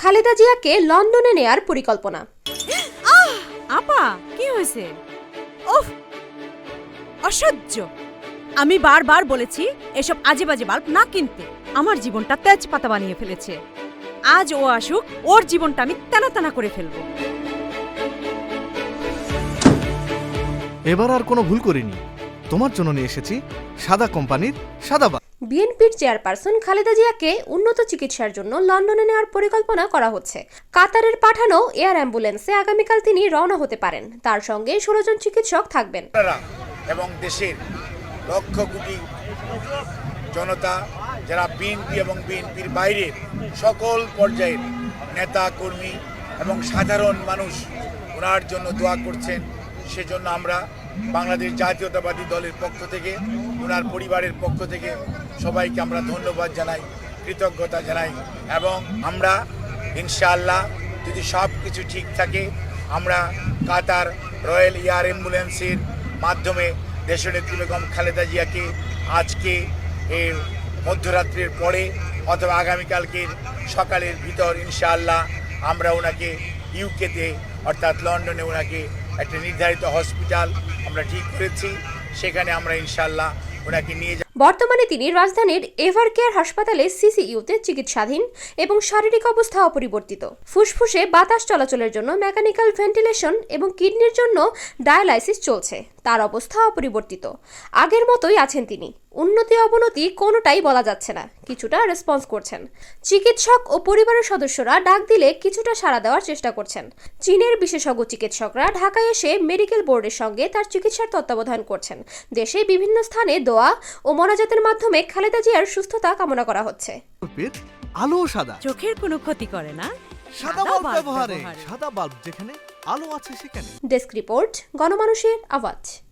খালেদা জিয়াকে লন্ডনে নেয়ার পরিকল্পনা। আপা কি হয়েছে? ওফ অসহ্য। আমি বারবার বলেছি এসব আজে বাজে বাল্ব না কিনতে। আমার জীবনটা তেজপাতা বানিয়ে ফেলেছে। আজ ও আসুক ওর জীবনটা আমি তেনা তেনা করে ফেলব। এবার আর কোনো ভুল করিনি। তোমার জন্য নিয়ে এসেছি সাদা কোম্পানির সাদা বা বিএনপির চেয়ারপারসন খালেদা জিয়াকে উন্নত চিকিৎসার জন্য লন্ডনে নেওয়ার পরিকল্পনা করা হচ্ছে। কাতারের পাঠানো এয়ার অ্যাম্বুলেন্সে আগামীকাল তিনি রওনা হতে পারেন। তার সঙ্গে ষোলো জন চিকিৎসক থাকবেন। এবং দেশের লক্ষ কোটি জনতা, যারা বিএনপি এবং বিএনপির বাইরে সকল পর্যায়ের নেতা, কর্মী এবং সাধারণ মানুষ ওনার জন্য দোয়া করছেন। সেজন্য আমরা বাংলাদেশ জাতীয়তাবাদী দলের পক্ষ থেকে, ওনার পরিবারের পক্ষ থেকে সবাইকে আমরা ধন্যবাদ জানাই, কৃতজ্ঞতা জানাই এবং আমরা ইনশাআল্লাহ যদি সব কিছু ঠিক থাকে, আমরা কাতার রয়্যাল এয়ার অ্যাম্বুলেন্সের মাধ্যমে দেশনেত্রী বেগম খালেদা জিয়াকে আজকে এর মধ্যরাত্রির পরে অথবা আগামীকালকের সকালের ভিতর ইনশাআল্লাহ আমরা ওনাকে ইউকেতে অর্থাৎ লন্ডনে ওনাকে একটা নির্ধারিত হসপিটাল আমরা ঠিক করেছি, সেখানে আমরা ইনশাআল্লাহ ওনাকে নিয়ে বর্তমানে তিনি রাজধানীর এভার কেয়ার হাসপাতালে সিসিইউতে চিকিৎসাধীন এবং শারীরিক অবস্থা অপরিবর্তিত। ফুসফুসে বাতাস চলাচলের জন্য মেকানিক্যাল ভেন্টিলেশন এবং কিডনির জন্য ডায়ালাইসিস চলছে। তার অবস্থা অপরিবর্তিত। আগের মতোই আছেন তিনি। উন্নতি অবনতি কোনোটাই বলা যাচ্ছে না। কিছুটা রেসপন্স করছেন। চিকিৎসক ও পরিবারের সদস্যরা ডাক দিলে কিছুটা সাড়া দেওয়ার চেষ্টা করছেন। চীনের বিশেষজ্ঞ চিকিৎসকরা ঢাকায় এসে মেডিকেল বোর্ডের সঙ্গে তার চিকিৎসার তত্ত্বাবধান করছেন। দেশে বিভিন্ন স্থানে দোয়া ও মোনাজাতের মাধ্যমে খালেদা জিয়ার সুস্থতা কামনা করা হচ্ছে। আলো সাদা। চোখের কোনো ক্ষতি করে না। সাদা বাল্ব ব্যবহারে। সাদা বাল্ব যেখানে আলো আছে সেখানে। ডেস্ক রিপোর্ট গণমানুষের আওয়াজ।